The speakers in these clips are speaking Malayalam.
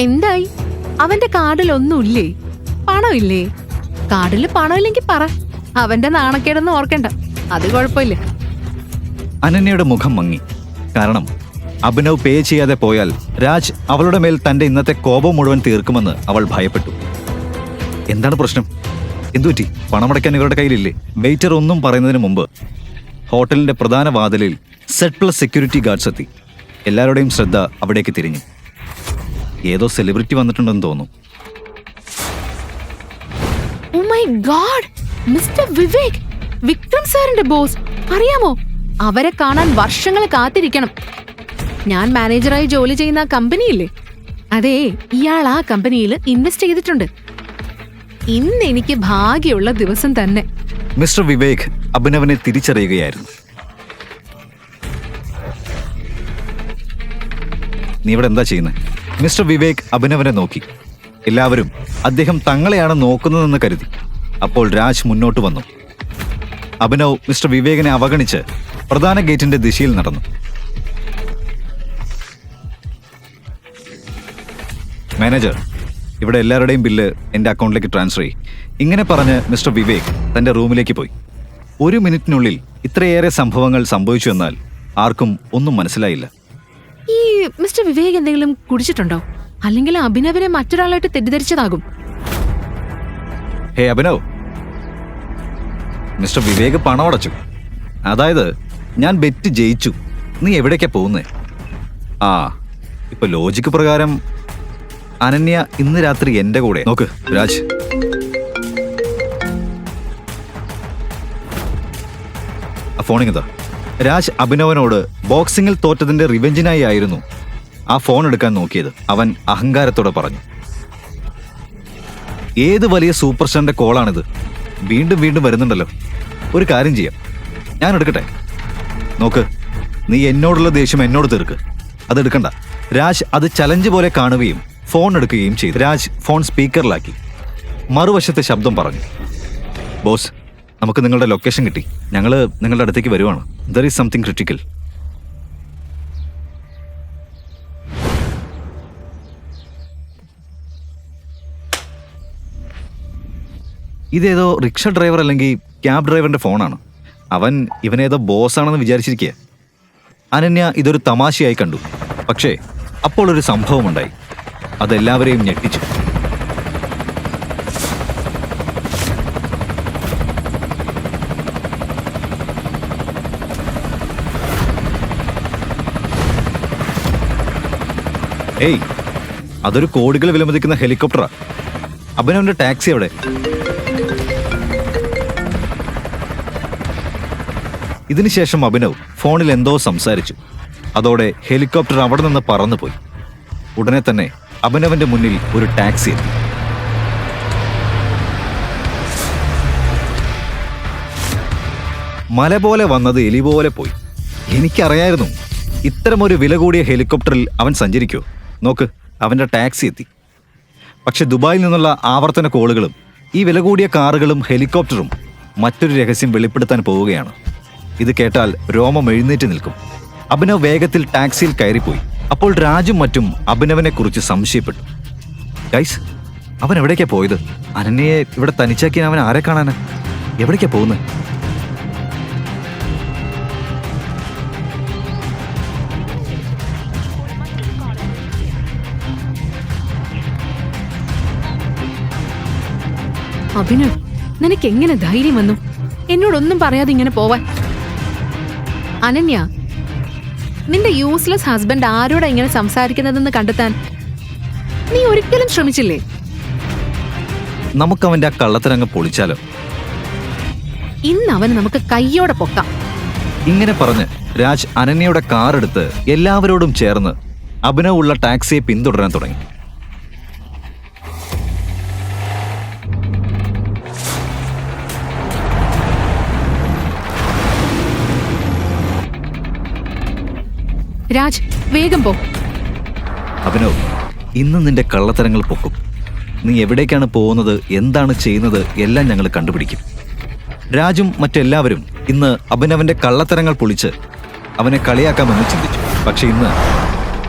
എന്തായി? അവന്റെ കാർഡിൽ ഒന്നുമില്ലേ പണമില്ലേ? കാർഡിൽ പണമില്ലെങ്കിൽ പറ. അവന്റെ നാണക്കേടൊന്നും ഓർക്കണ്ട. അത് കുഴപ്പമില്ല. അനന്യയുടെ മുഖം മങ്ങി. കാരണം അഭിനവ് പേ ചെയ്യാതെ പോയാൽ രാജ് അവളുടെ മേൽ തന്റെ ഇന്നത്തെ കോപം മുഴുവൻ തീർക്കുമെന്ന് അവൾ ഭയപ്പെട്ടു. എന്താണ് പ്രശ്നം? എന്തുപറ്റി? പണമടയ്ക്കാൻ ഇവരുടെ കയ്യിലില്ലേ? വെയിറ്റർ ഒന്നും പറയുന്നതിന് മുമ്പ് ഹോട്ടലിന്റെ പ്രധാന വാതിലിൽ സെറ്റ് പ്ലസ് സെക്യൂരിറ്റി ഗാർഡ്സ് എത്തി. എല്ലാവരുടെയും ശ്രദ്ധ അവിടേക്ക് തിരിഞ്ഞു. ഏതോ സെലിബ്രിറ്റി വന്നിട്ടുണ്ടെന്ന് തോന്നുന്നു. My god mister Vivek Vikram സാറിന്റെ ബോസ് അറിയാമോ? അവരെ കാണാൻ വർഷങ്ങൾ കാത്തിരിക്കണം. ഞാൻ മാനേജറായി ജോലി ചെയ്യുന്ന ആ കമ്പനിയില്ലേ? അതെ ഇയാൾ ആ കമ്പനിയിൽ ഇൻവെസ്റ്റ് ചെയ്തിട്ടുണ്ട്. ഇന്ന് എനിക്ക് ഭാഗ്യമുള്ള ദിവസം തന്നെ. മിസ്റ്റർ വിവേക് അഭിനവനെ തിരിച്ചറിയുകയായിരുന്നു. നീ ഇവിടെ എന്താ ചെയ്യുന്നത് മിസ്റ്റർ വിവേക് അഭിനവനെ നോക്കി. എല്ലാവരും അദ്ദേഹം തങ്ങളെയാണ് നോക്കുന്നതെന്ന് കരുതി. അപ്പോൾ രാജ് മുന്നോട്ട് വന്നു. അഭിനവ് മിസ്റ്റർ വിവേകിനെ അവഗണിച്ച് പ്രധാന ഗേറ്റിന്റെ ദിശയിൽ നടന്നു. മാനേജർ ഇവിടെ എല്ലാവരുടെയും ബില്ല് എന്റെ അക്കൗണ്ടിലേക്ക് ട്രാൻസ്ഫർ ചെയ്യും. ഇങ്ങനെ പറഞ്ഞ് മിസ്റ്റർ വിവേക് തന്റെ റൂമിലേക്ക് പോയി. ഒരു മിനിറ്റിനുള്ളിൽ ഇത്രയേറെ സംഭവങ്ങൾ സംഭവിച്ചു എന്നാൽ ആർക്കും ഒന്നും മനസ്സിലായില്ല. ഈ മിസ്റ്റർ വിവേക് എന്തെങ്കിലും കുടിച്ചിട്ടുണ്ടോ? അല്ലെങ്കിൽ അഭിനവിനെ മറ്റൊരാളായിട്ട് തെറ്റിദ്ധരിച്ചതാകും. ഹേ അഭിനവ്. മിസ്റ്റർ വിവേക് പണം അടച്ചു. അതായത് ഞാൻ ബെറ്റ് ജയിച്ചു. നീ എവിടേക്കാ പോകുന്നേ? ആ ഇപ്പൊ ലോജിക്ക് പ്രകാരം അനന്യ ഇന്ന് രാത്രി എന്റെ കൂടെ. നോക്ക് രാജ്. ആ ഫോണിങ്ങതാ രാജ് അഭിനവനോട് ബോക്സിംഗിൽ തോറ്റതിന്റെ റിവെഞ്ചിനായി ആയിരുന്നു ആ ഫോൺ എടുക്കാൻ നോക്കിയത്. അവൻ അഹങ്കാരത്തോടെ പറഞ്ഞു. ഏത് വലിയ സൂപ്പർ സ്റ്റാറിന്റെ കോളാണിത്? വീണ്ടും വീണ്ടും വരുന്നുണ്ടല്ലോ. ഒരു കാര്യം ചെയ്യാം. ഞാൻ എടുക്കട്ടെ? നോക്ക് നീ എന്നോടുള്ള ദേഷ്യം എന്നോട് തീർക്ക്. അത് എടുക്കണ്ട. രാജ് അത് ചലഞ്ച് പോലെ കാണുകയും ഫോൺ എടുക്കുകയും ചെയ്തു. രാജ് ഫോൺ സ്പീക്കറിലാക്കി. മറുവശത്തെ ശബ്ദം പറഞ്ഞു. ബോസ് നമുക്ക് നിങ്ങളുടെ ലൊക്കേഷൻ കിട്ടി. ഞങ്ങൾ നിങ്ങളുടെ അടുത്തേക്ക് വരുവാണ്. ദർ ഈസ് സംതിങ് ക്രിട്ടിക്കൽ ഇതേതോ റിക്ഷ ഡ്രൈവർ അല്ലെങ്കിൽ ക്യാബ് ഡ്രൈവറിന്റെ ഫോണാണ് അവൻ ഇവനേതോ ബോസാണെന്ന് വിചാരിച്ചിരിക്കുക അനന്യ ഇതൊരു തമാശയായി കണ്ടു. പക്ഷേ അപ്പോൾ ഒരു സംഭവമുണ്ടായി. അതെല്ലാവരെയും ഞെട്ടിച്ചു. ഏയ് അതൊരു കോടികൾ വിലമതിക്കുന്ന ഹെലികോപ്റ്ററാ. അഭിനവന്റെ ടാക്സി അവിടെ ഇതിനുശേഷം അഭിനവ് ഫോണിൽ എന്തോ സംസാരിച്ചു. അതോടെ ഹെലികോപ്റ്റർ അവിടെ നിന്ന് പറന്നുപോയി. ഉടനെ തന്നെ അഭിനവന്റെ മുന്നിൽ ഒരു ടാക്സി എത്തി. മല പോലെ വന്നത് എലി പോലെ പോയി. എനിക്കറിയായിരുന്നു ഇത്തരമൊരു വില കൂടിയ ഹെലികോപ്റ്ററിൽ അവൻ സഞ്ചരിക്കോ നോക്ക് അവന്റെ ടാക്സി എത്തി. പക്ഷെ ദുബായിൽ നിന്നുള്ള ആവർത്തന കോളുകളും ഈ വില കൂടിയ കാറുകളും ഹെലികോപ്റ്ററും മറ്റൊരു രഹസ്യം വെളിപ്പെടുത്താൻ പോവുകയാണ്. ഇത് കേട്ടാൽ രോമം എഴുന്നേറ്റ് നിൽക്കും. അഭിനവ് വേഗത്തിൽ ടാക്സിയിൽ കയറിപ്പോയി. അപ്പോൾ രാജും മറ്റും അഭിനവനെ കുറിച്ച് സംശയപ്പെട്ടു. ഗൈസ് അവൻ എവിടേക്കാ പോയത്? അനന്യയെ ഇവിടെ തനിച്ചാക്കിയാൽ അവൻ ആരെ കാണാനാ? എവിടേക്കാ പോകുന്നത് അഭിനവ് നിനക്ക് എങ്ങനെ ധൈര്യം വന്നു? എന്നോടൊന്നും പറയാതെ ഇങ്ങനെ പോവാൻ. അനന്യ നിന്റെ യൂസ്ലെസ് ഹസ്ബൻഡ് ആരോടാ ഇങ്ങനെ സംസാരിക്കുന്നതെന്ന് കണ്ടെത്താൻ? നീ ഒരിക്കലും ശ്രമിച്ചില്ലേ? നമുക്ക് അവന്റെ ആ കള്ളത്തരങ്ങ് പൊളിച്ചാലോ? ഇന്ന് അവന് നമുക്ക് കയ്യോടെ പൊക്കാം. ഇങ്ങനെ പറഞ്ഞ് രാജ് അനന്യയുടെ കാർ എടുത്ത് എല്ലാവരോടും ചേർന്ന് അഭിനവ് ഉള്ള ടാക്സിയെ പിന്തുടരാൻ തുടങ്ങി. രാജ് വേഗം പോ. അഭിനവ് ഇന്ന് നിന്റെ കള്ളത്തരങ്ങൾ പൊക്കും. നീ എവിടേക്കാണ് പോകുന്നത് എന്താണ് ചെയ്യുന്നത് എല്ലാം ഞങ്ങൾ കണ്ടുപിടിക്കും. രാജും മറ്റെല്ലാവരും ഇന്ന് അഭിനവന്റെ കള്ളത്തരങ്ങൾ പൊളിച്ച് അവനെ കളിയാക്കാമെന്ന് ചിന്തിച്ചു. പക്ഷെ ഇന്ന്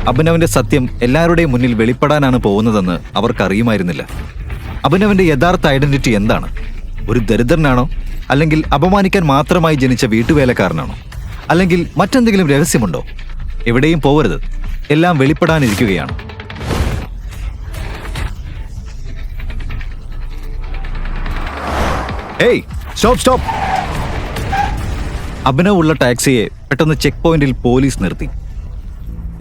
അഭിനവന്റെ സത്യം എല്ലാവരുടെയും മുന്നിൽ വെളിപ്പെടാനാണ് പോകുന്നതെന്ന് അവർക്കറിയുമായിരുന്നില്ല. അഭിനവന്റെ യഥാർത്ഥ ഐഡന്റിറ്റി എന്താണ്? ഒരു ദരിദ്രനാണോ? അല്ലെങ്കിൽ അപമാനിക്കാൻ മാത്രമായി ജനിച്ച വീട്ടുവേലക്കാരനാണോ? അല്ലെങ്കിൽ മറ്റെന്തെങ്കിലും രഹസ്യമുണ്ടോ? എവിടെയും പോവരുത്. എല്ലാം വെളിപ്പെടാനിരിക്കുകയാണ്. ഏയ് സ്റ്റോപ്പ് സ്റ്റോപ്പ്. അഭിനവ് ഉള്ള ടാക്സിയെ പെട്ടെന്ന് ചെക്ക് പോയിന്റിൽ പോലീസ് നിർത്തി.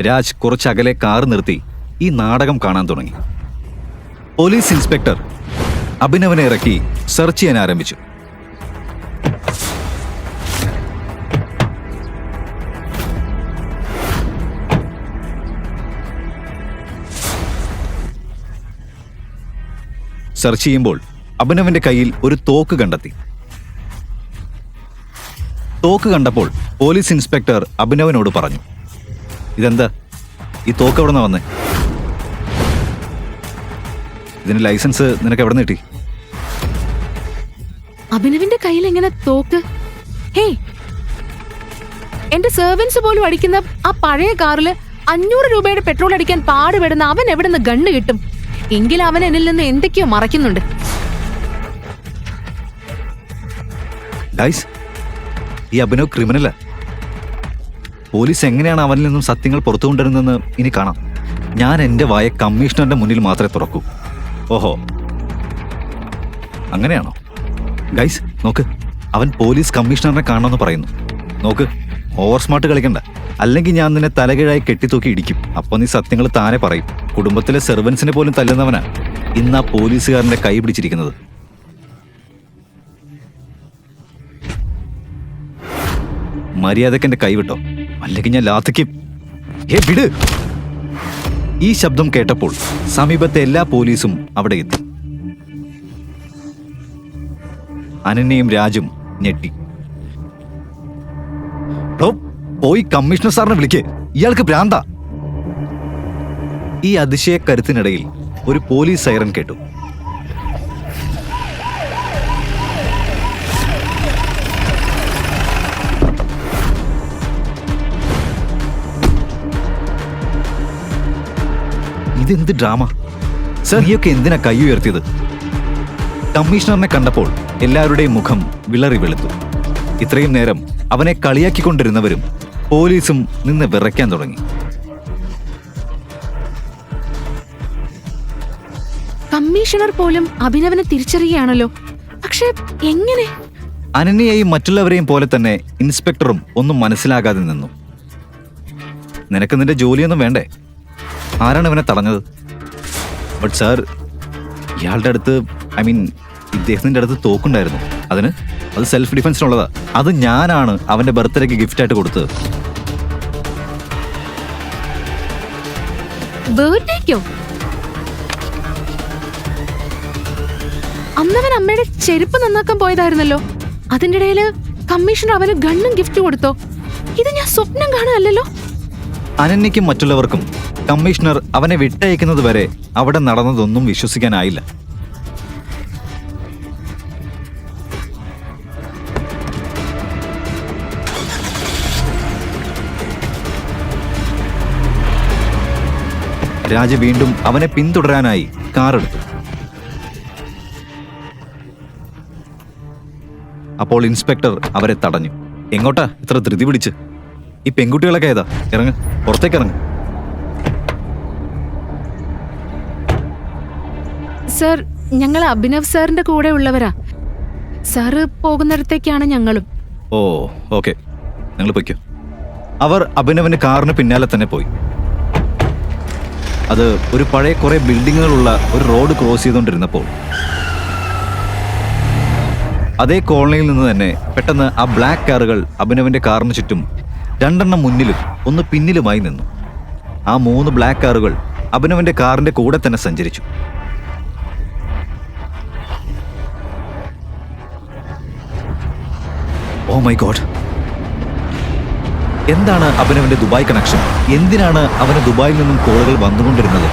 രാജ് കുറച്ചകലെ കാർ നിർത്തി ഈ നാടകം കാണാൻ തുടങ്ങി. പോലീസ് ഇൻസ്പെക്ടർ അഭിനവനെ ഇറക്കി സെർച്ച് ചെയ്യാൻ ആരംഭിച്ചു. സെർച്ച് ചെയ്യുമ്പോൾ അഭിനവന്റെ കയ്യിൽ ഒരു തോക്ക് കണ്ടെത്തി. തോക്ക് കണ്ടപ്പോൾ പോലീസ് ഇൻസ്പെക്ടർ അഭിനവനോട് പറഞ്ഞു ഇതെന്താ? ഈ തോക്ക് എവിടെ നിന്ന് വന്നേ? ഇതിന് ലൈസൻസ് നിനക്ക് എവിടെ കിട്ടി? അഭിനവിന്റെ കയ്യിൽ എങ്ങനെ തോക്ക്? ഹേ എന്റെ സെർവൻസ് പോലും അടിക്കുന്ന ആ പഴയ കാറിൽ അഞ്ഞൂറ് രൂപയുടെ പെട്രോൾ അടിക്കാൻ പാടുപെടുന്ന അവൻ എവിടെ നിന്ന് ഗണ്ണ് കിട്ടും? എങ്കിൽ അവൻ എന്നിൽ നിന്ന് എന്തൊക്കെയോ മറയ്ക്കുന്നുണ്ട്. ഈ അഭിനവ് ക്രിമിനലാ പോലീസ് എങ്ങനെയാണ് അവനിൽ നിന്നും സത്യങ്ങൾ പുറത്തു കൊണ്ടുവരുന്നതെന്ന് ഇനി കാണാം. ഞാൻ എന്റെ വായ കമ്മീഷണറുടെ മുന്നിൽ മാത്രമേ തുറക്കൂ. ഓഹോ. അങ്ങനെയാണോ? ഗൈസ് നോക്ക്. അവൻ പോലീസ് കമ്മീഷണറിനെ കാണണമെന്ന് പറയുന്നു. നോക്ക്. ഓവർ സ്മാർട്ട് കളിക്കണ്ട. അല്ലെങ്കിൽ ഞാൻ നിന്നെ തലകീഴായി കെട്ടിത്തൂക്കി ഇടിക്കും. അപ്പൊ നീ സത്യങ്ങൾ താനെ പറയും. കുടുംബത്തിലെ സെർവൻസിനെ പോലും തല്ലുന്നവനാ. ഇന്ന് ആ പോലീസുകാരന്റെ കൈ പിടിച്ചിരിക്കുന്നത്. മര്യാദയ്ക്ക് എന്റെ കൈവിട്ടോ അല്ലെങ്കിൽ ഞാൻ ലാത്തിക്കും. വിട്. ഈ ശബ്ദം കേട്ടപ്പോൾ സമീപത്തെ എല്ലാ പോലീസും അവിടെ എത്തി. അനന്യയും രാജും ഞെട്ടി. പോയി കമ്മീഷണർ സാറിനെ വിളിക്കേ. ഇയാൾക്ക് ഭ്രാന്ത. ഈ അതിശയ കരുത്തിനിടയിൽ ഒരു പോലീസ് സൈറൻ കേട്ടു. ഇതെന്ത് ഡ്രാമ? സർ. നീയൊക്കെ എന്തിനാ കൈ ഉയർത്തിയത്? കമ്മീഷണറിനെ കണ്ടപ്പോൾ എല്ലാവരുടെയും മുഖം വിളറി വെളുത്തു. ഇത്രയും നേരം അവനെ കളിയാക്കിക്കൊണ്ടിരുന്നവരും പോലീസും നിന്ന് വിറയ്ക്കാൻ തുടങ്ങി. കമ്മീഷണർ പോലും അഭിനവനെ തിരിച്ചറിയുകയാണല്ലോ. പക്ഷെ എങ്ങനെ? അനന്യയെയും മറ്റുള്ളവരെയും പോലെ തന്നെ ഇൻസ്പെക്ടറും ഒന്നും മനസ്സിലാകാതെ നിന്നു. നിനക്ക് നിന്റെ ജോലിയൊന്നും വേണ്ടേ? ആരാണ് ഇവനെ തടഞ്ഞത്? ബട്ട് സാർ ഇയാളുടെ അടുത്ത് ഐ മീൻ ഇദ്ദേഹത്തിന്റെ അടുത്ത് തോക്കുണ്ടായിരുന്നു. അതിന് അത് സെൽഫ് ഡിഫൻസിനുള്ളതാ അത് ഞാനാണ് അവന്റെ ബർത്ത്ഡേക്ക് ഗിഫ്റ്റായിട്ട് കൊടുത്തത്. ബർത്ത്ഡേക്കോ അന്നവൻ അമ്മയുടെ ചെരുപ്പ് നന്നാക്കാൻ പോയതായിരുന്നല്ലോ. അതിന്റെ ഇടയിൽ കമ്മീഷണർ അവന് ഗണ്ണും ഗിഫ്റ്റ് കൊടുത്തോ? ഇത് ഞാൻ സ്വപ്നം കാണുകയല്ലോ അനന്യയ്ക്കും മറ്റുള്ളവർക്കും കമ്മീഷണർ അവനെ വിട്ടയക്കുന്നത് വരെ അവിടെ നടന്നതൊന്നും വിശ്വസിക്കാനായില്ല. രാജ വീണ്ടും അവനെ പിന്തുടരാനായി കാറെടുത്തു. അപ്പോൾ ഇൻസ്പെക്ടർ അവരെ തടഞ്ഞു. എങ്ങോട്ടാ? ഇത്ര ധൃതി പിടിച്ച്. ഈ പെൺകുട്ടികളൊക്കെ ഏതാ? ഇറങ്ങ്. പുറത്തേക്ക് ഇറങ്ങ്. സർ ഞങ്ങൾ അഭിനവ് സാറിന്റെ കൂടെ ഉള്ളവരാ. സാറ് പോകുന്നിടത്തേക്കാണ് ഞങ്ങളും. Oh okay. നിങ്ങൾ പൊയ്ക്കോ. അവർ അഭിനവിന്റെ കാറിന് പിന്നാലെ തന്നെ പോയി. അത് ഒരു പഴയ കുറെ ബിൽഡിങ്ങുകളുള്ള ഒരു റോഡ് ക്രോസ് ചെയ്തുകൊണ്ടിരുന്നപ്പോൾ അതേ കോളനിയിൽ നിന്ന് തന്നെ പെട്ടെന്ന് ആ ബ്ലാക്ക് കാറുകൾ അഭിനവന്റെ കാറിന് ചുറ്റും രണ്ടെണ്ണം മുന്നിലും ഒന്ന് പിന്നിലുമായി നിന്നു. ആ മൂന്ന് ബ്ലാക്ക് കാറുകൾ അഭിനവന്റെ കാറിന്റെ കൂടെ തന്നെ സഞ്ചരിച്ചു. ഓ മൈ ഗോഡ് എന്താണ് അഭിനവന്റെ ദുബായ് കണക്ഷൻ എന്തിനാണ് അവന് ദുബായിൽ നിന്നും കോളുകൾ വന്നുകൊണ്ടിരുന്നത്?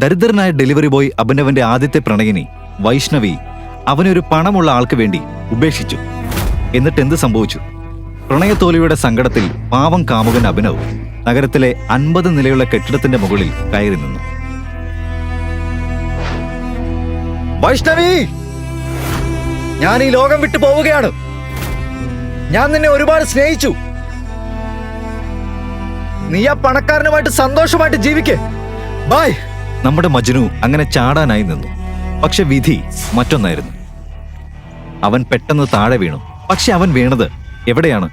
ദരിദ്രനായ ഡെലിവറി ബോയ് അഭിനവന്റെ ആദ്യത്തെ പ്രണയിനി വൈഷ്ണവി അവനൊരു പണമുള്ള ആൾക്ക് വേണ്ടി ഉപേക്ഷിച്ചു. എന്നിട്ട് എന്ത് സംഭവിച്ചു? പ്രണയത്തോലിയുടെ സങ്കടത്തിൽ പാവം കാമുകൻ അഭിനവ് നഗരത്തിലെ അൻപത് നിലയുള്ള കെട്ടിടത്തിന്റെ മുകളിൽ കയറി നിന്നു. വൈഷ്ണവി! ഞാൻ ഈ ലോകം വിട്ടു പോവുകയാണ്. ഞാൻ നിന്നെ ഒരുപാട് സ്നേഹിച്ചു. നീ ആ പണക്കാരനുമായിട്ട് സന്തോഷമായിട്ട് ജീവിക്കേ. ബായ് നമ്മുടെ മജ്നു അങ്ങനെ ചാടാനായി നിന്നു. പക്ഷെ വിധി മറ്റൊന്നായിരുന്നു. അവൻ പെട്ടെന്ന് താഴെ വീണു. പക്ഷെ അവൻ വീണത് എവിടെയാണ്?